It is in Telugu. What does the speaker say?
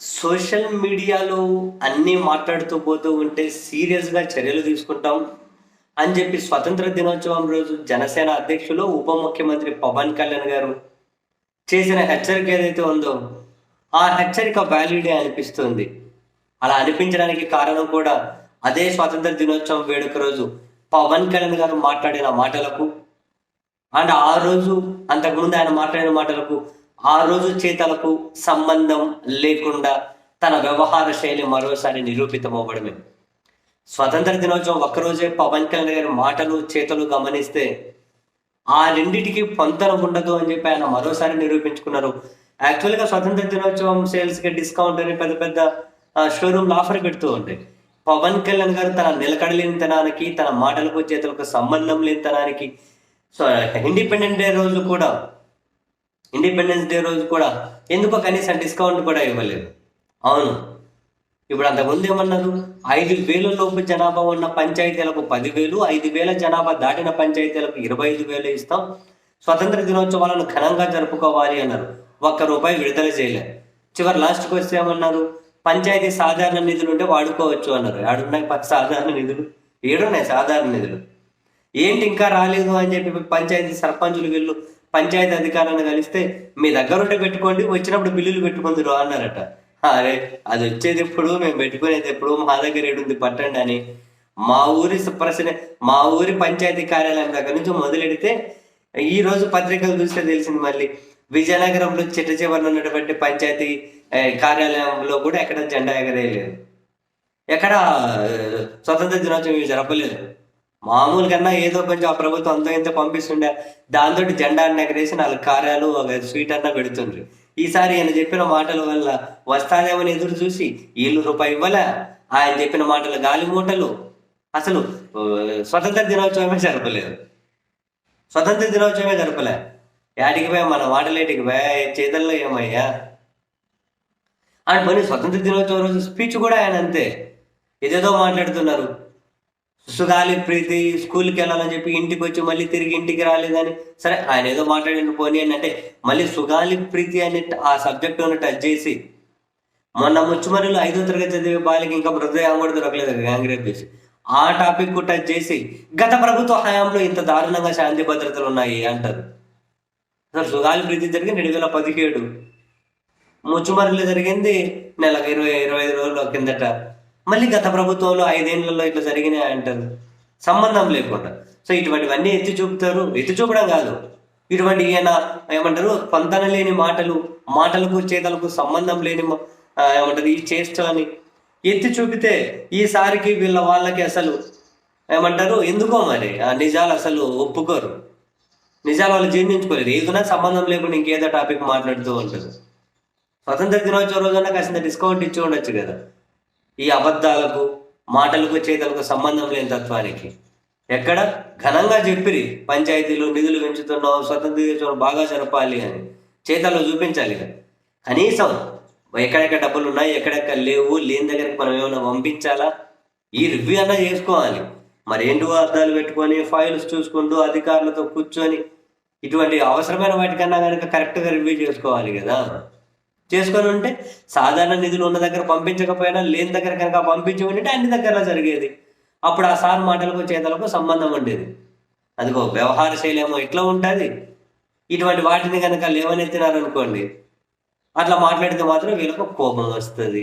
సోషల్ మీడియాలో అన్నీ మాట్లాడుతూ పోతూ ఉంటే సీరియస్గా చర్యలు తీసుకుంటాం అని చెప్పి స్వతంత్ర దినోత్సవం రోజు జనసేన అధ్యక్షులు ఉప ముఖ్యమంత్రి పవన్ కళ్యాణ్ గారు చేసిన హెచ్చరిక ఏదైతే ఉందో ఆ హెచ్చరిక వ్యాలిడే అనిపిస్తుంది. అలా అనిపించడానికి కారణం కూడా అదే స్వాతంత్ర దినోత్సవం వేడుక రోజు పవన్ కళ్యాణ్ గారు మాట్లాడిన మాటలకు అండ్ ఆ రోజు అంతకుముందు ఆయన మాట్లాడిన మాటలకు ఆ రోజు చేతలకు సంబంధం లేకుండా తన వ్యవహార శైలి మరోసారి నిరూపితమవ్వడమే. స్వతంత్ర దినోత్సవం ఒక్కరోజే పవన్ కళ్యాణ్ గారి మాటలు చేతలు గమనిస్తే ఆ రెండిటికి పొంతన ఉండదు అని చెప్పి ఆయన మరోసారి నిరూపించుకున్నారు. యాక్చువల్గా స్వతంత్ర దినోత్సవం సేల్స్కి డిస్కౌంట్ అని పెద్ద పెద్ద షోరూమ్లు ఆఫర్ పెడుతూ ఉంటాయి పవన్ కళ్యాణ్ గారు తన నిలకడలేనితనానికి తన మాటలకు చేతులకు సంబంధం లేనితనానికి సో ఇండిపెండెంట్ డే రోజు కూడా ఇండిపెండెన్స్ డే రోజు కూడా ఎందుకో కనీసం డిస్కౌంట్ కూడా ఇవ్వలేదు. అవును. ఇప్పుడు అంతకుముందు ఏమన్నారు? ఐదు వేల లోపు జనాభా ఉన్న పంచాయతీలకు పదివేలు ఐదు వేల జనాభా దాటిన పంచాయతీలకు ఇరవై ఐదు వేలు ఇస్తాం. స్వతంత్ర దినోత్సవాలను ఘనంగా జరుపుకోవాలి అన్నారు. ఒక్క రూపాయి విడుదల చేయలేదు చివరి లాస్ట్కి వస్తే ఏమన్నారు? పంచాయతీ సాధారణ నిధులు ఉంటే వాడుకోవచ్చు అన్నారు. ఏడున్నాయి ప- సాధారణ నిధులు? ఏడున్నాయి సాధారణ నిధులు? ఏంటి ఇంకా రాలేదు అని చెప్పి పంచాయతీ సర్పంచులు వీళ్ళు పంచాయతీ అధికారులను కలిస్తే మీ దగ్గర ఉంటే పెట్టుకోండి వచ్చినప్పుడు బిల్లులు పెట్టుకుందరు అన్నారట. అరే అది వచ్చేది ఎప్పుడు? మేము పెట్టుకునేది ఎప్పుడు? మా దగ్గర ఏడుంది పట్టండి అని. మా ఊరి సుప్రసిన మా ఊరి పంచాయతీ కార్యాలయం దగ్గర నుంచి మొదలెడితే ఈ రోజు పత్రికలు చూస్తే తెలిసింది మళ్ళీ. విజయనగరంలో చిట్ట ఉన్నటువంటి పంచాయతీ కార్యాలయంలో కూడా ఎక్కడ జెండా ఎగరేయలేదు. ఎక్కడ స్వతంత్ర దినోత్సవం జరపలేదు. మామూలు కన్నా ఏదో కొంచెం ఆ ప్రభుత్వం అంత ఇంత పంపిస్తుండే దాంతో జెండా ఎగరేసి నాలుగు కార్యాలు ఒక స్వీట్ అన్న పెడుతుండ్రు. ఈసారి ఆయన చెప్పిన మాటల వల్ల వస్తాదేమని ఎదురు చూసి వీళ్ళు రూపాయి ఇవ్వలే ఆయన చెప్పిన మాటలు గాలి మూటలు. అసలు స్వతంత్ర దినోత్సవమే జరపలేదు. స్వతంత్ర దినోత్సవమే జరపలే. యాడికి పోయా మన మాటలేటికి పోయా చేతల్లో ఏమయ్యా? అండ్ పోనీ స్వతంత్ర దినోత్సవం రోజు స్పీచ్ కూడా ఆయన అంతే. ఏదేదో మాట్లాడుతున్నారు. సుగాలి ప్రీతి స్కూల్కి వెళ్ళాలని చెప్పి ఇంటికి వచ్చి మళ్ళీ తిరిగి ఇంటికి రాలేదని. సరే ఆయన ఏదో మాట్లాడిన పోనీ అని అంటే మళ్ళీ సుగాలి ప్రీతి అని ఆ సబ్జెక్ట్ టచ్ చేసి మొన్న ముచ్చుమరిలో ఐదో తరగతి చదివే బాలికి ఇంకా హృదయం కూడా దొరకలేదు గ్యాంగ్రేప్ చేసి. ఆ టాపిక్ టచ్ చేసి గత ప్రభుత్వ హయాంలో ఇంత దారుణంగా శాంతి భద్రతలు ఉన్నాయి అంటారు. అసలు సుగాలి ప్రీతి జరిగింది రెండు వేల పదిహేడు. ముచ్చుమరిలో జరిగింది నెలకు ఇరవై ఇరవై ఐదు రోజుల కిందట. మళ్ళీ గత ప్రభుత్వంలో ఐదేళ్ళలో ఇట్లా జరిగినాయి అంటారు. సంబంధం లేకుండా. సో ఇటువంటివన్నీ ఎత్తి చూపుతారు. ఎత్తి చూపడం కాదు. ఇటువంటి ఈయన ఏమంటారు? పొంతన లేని మాటలు మాటలకు చేతలకు సంబంధం లేని ఏమంటారు? ఈ చేష్టలని ఎత్తి చూపితే ఈసారికి వీళ్ళ వాళ్ళకి అసలు ఏమంటారు? ఎందుకో మరి? ఆ నిజాలు అసలు ఒప్పుకోరు. నిజాలు వాళ్ళు జీర్ణించుకోలేరు. ఏదైనా సంబంధం లేకుండా ఇంకేదో టాపిక్ మాట్లాడుతూ ఉంటారు. స్వతంత్ర దినోత్సవం రోజున కాసింత డిస్కౌంట్ ఇచ్చి ఉండొచ్చు కదా. ఈ అబద్ధాలకు మాటలకు చేతలకు సంబంధం లేని తత్వానికి. ఎక్కడ? ఘనంగా చెప్పిరి పంచాయతీలు నిధులు పెంచుతున్నాం స్వతంత్ర దినోత్సవం బాగా జరపాలి అని. చేతల్లో చూపించాలి కనీసం ఎక్కడెక్కడ డబ్బులు ఉన్నాయి ఎక్కడెక్కడ లేవు లేని దగ్గరికి మనం ఏమైనా పంపించాలా? ఈ రివ్యూ అన్నా చేసుకోవాలి. మరి ఏంటో అర్థాలు పెట్టుకొని ఫైల్స్ చూసుకుంటూ అధికారులతో కూర్చొని ఇటువంటి అవసరమైన వాటికన్నా కనుక కరెక్ట్గా రివ్యూ చేసుకోవాలి కదా. చేసుకొని ఉంటే సాధారణ నిధులు ఉన్న దగ్గర పంపించకపోయినా లేని దగ్గర కనుక పంపించి ఉంటే అన్ని దగ్గరలో జరిగేది. అప్పుడు ఆ సార్ మాటలకు చేతలకు సంబంధం ఉండేది. అదిగో వ్యవహార శైలి ఏమో ఎట్లా ఉంటుంది. ఇటువంటి వాటిని కనుక లేవనెత్తినారనుకోండి అట్లా మాట్లాడితే మాత్రం వీళ్ళకు కోపం వస్తుంది.